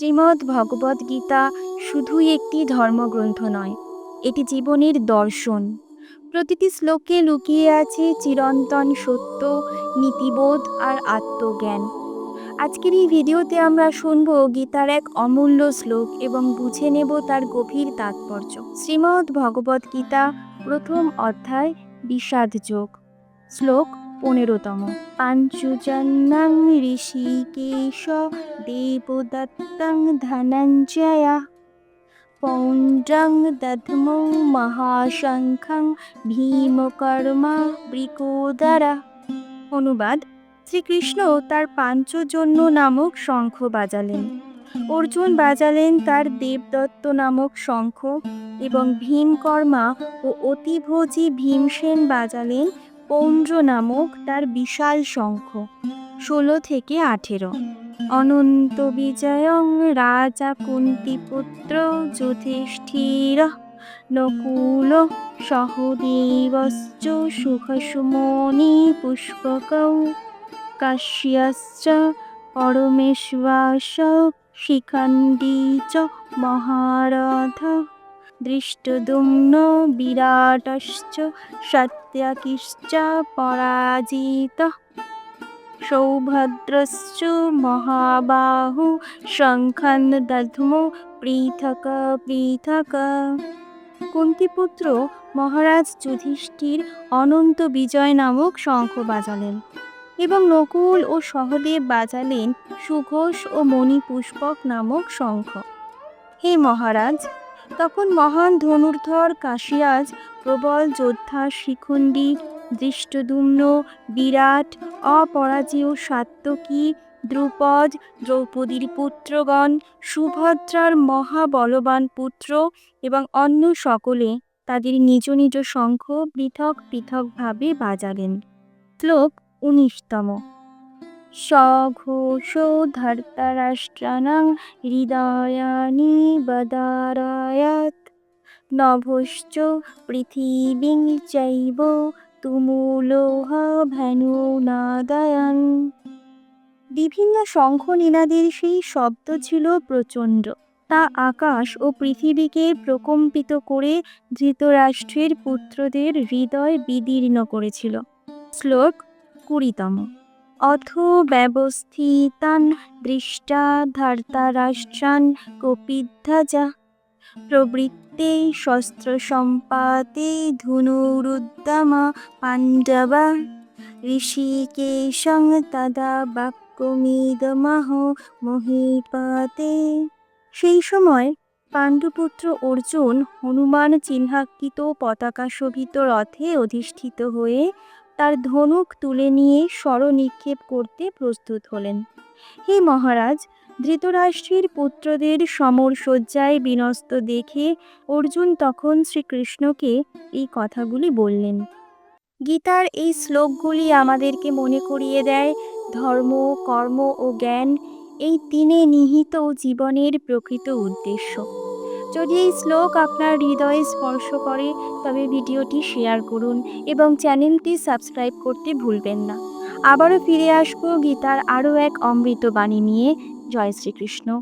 শ্রীমদ্ ভগবদ গীতা শুধুই একটি ধর্মগ্রন্থ নয়, এটি জীবনের দর্শন। প্রতিটি শ্লোকে লুকিয়ে আছে চিরন্তন সত্য, নীতিবোধ আর আত্মজ্ঞান। আজকের এই ভিডিওতে আমরা শুনব গীতার এক অমূল্য শ্লোক এবং বুঝে নেব তার গভীর তাৎপর্য। শ্রীমদ্ ভগবদ গীতা প্রথম অধ্যায় বিষাদ যোগ। শ্লোক পনেরোতম। পাঞ্চুজন্যং ঋষিকেশ দেবদত্তং ধনঞ্জয়া। পৌণ্ড্রং দধমৌ মহাশঙ্খং ভীমকর্মা বৃকোদরা। অনুবাদ, শ্রীকৃষ্ণ তার পাঞ্চজন্য নামক শঙ্খ বাজালেন। অর্জুন বাজালেন তার দেবদত্ত নামক শঙ্খ এবং ভীমকর্মা ও অতিভোজী ভীমসেন বাজালেন পৌণ্ড্র নামক তার বিশাল শঙ্খ, ষোলো থেকে আঠেরো। অনন্ত বিজয়ং রাজা কুন্তিপুত্র যুধিষ্ঠির নকুল সহদেবশ্চ সুখসুমনি পুষ্পক কাশ্যশ্চ পরমেশ্বাস শিখণ্ডী চ মহারথ দৃষ্টদুম্ন বিরাটশ্চ সত্যকিশ্চ পরাজিত। সৌভদ্রশ্চ মহাবাহু শঙ্খন দধ্মো পৃথক পৃথক। কুন্তিপুত্র মহারাজ যুধিষ্ঠির অনন্ত বিজয় নামক শঙ্খ বাজালেন এবং নকুল ও সহদেব বাজালেন সুঘোষ ও মণিপুষ্পক নামক শঙ্খ। হে মহারাজ! তখন মহান ধনুর্ধর কাশিয়াজ, প্রবল যোদ্ধা শিখণ্ডী দৃষ্টদুম্ন, বিরাট, অপরাজেয় সাত্যকী দ্রুপদ, দ্রৌপদীর পুত্রগণ, সুভদ্রার মহাবলবান পুত্র এবং অন্য সকলে তাদের নিজ নিজ শঙ্খ পৃথক পৃথকভাবে বাজালেন। শ্লোক উনিশতম। সঘোষ ধর্তরাষ্ট্রাণাং হৃদয়ানি বদারয়াত। নভশ্চ পৃথিবীং চৈব তুমুলোহ ভেনুনাদয়ন বিভিন্ন শঙ্খ নীলাদের সেই শব্দ ছিল প্রচণ্ড। তা আকাশ ও পৃথিবীকে প্রকম্পিত করে ধৃতরাষ্ট্রের পুত্রদের হৃদয় বিদীর্ণ করেছিল। শ্লোক কুড়িতম। অথ ব্যবস্থিতান দৃষ্টা ধর্তারাষ্ট্রান কপিধ্বজা। প্রবৃত্তে শস্ত্র সম্পাতে ধনুরুদ্যমা পাণ্ডবা। ঋষিকেশং তদা বাক্যমিদমহ মহিপাতে। সেই সময় পাণ্ডুপুত্র অর্জুন হনুমান চিহ্নাঙ্কিত পতাকা শোভিত রথে অধিষ্ঠিত হয়ে তার ধনুক তুলে নিয়ে স্বর নিক্ষেপ করতে প্রস্তুত হলেন। হে মহারাজ, ধৃতরাষ্ট্রের পুত্রদের সমর শয্যায় বিনস্ত দেখে অর্জুন তখন শ্রীকৃষ্ণকে এই কথাগুলি বললেন। গীতার এই শ্লোকগুলি আমাদেরকে মনে করিয়ে দেয়, ধর্ম, কর্ম ও জ্ঞান এই তিনে নিহিত জীবনের প্রকৃত উদ্দেশ্য। যদি এই শ্লোক আপনার হৃদয়ে স্পর্শ করে, তবে ভিডিওটি শেয়ার করুন এবং চ্যানেলটি সাবস্ক্রাইব করতে ভুলবেন না। আবারও ফিরে আসব গীতার আরও এক অমৃত বাণী নিয়ে। জয় শ্রীকৃষ্ণ।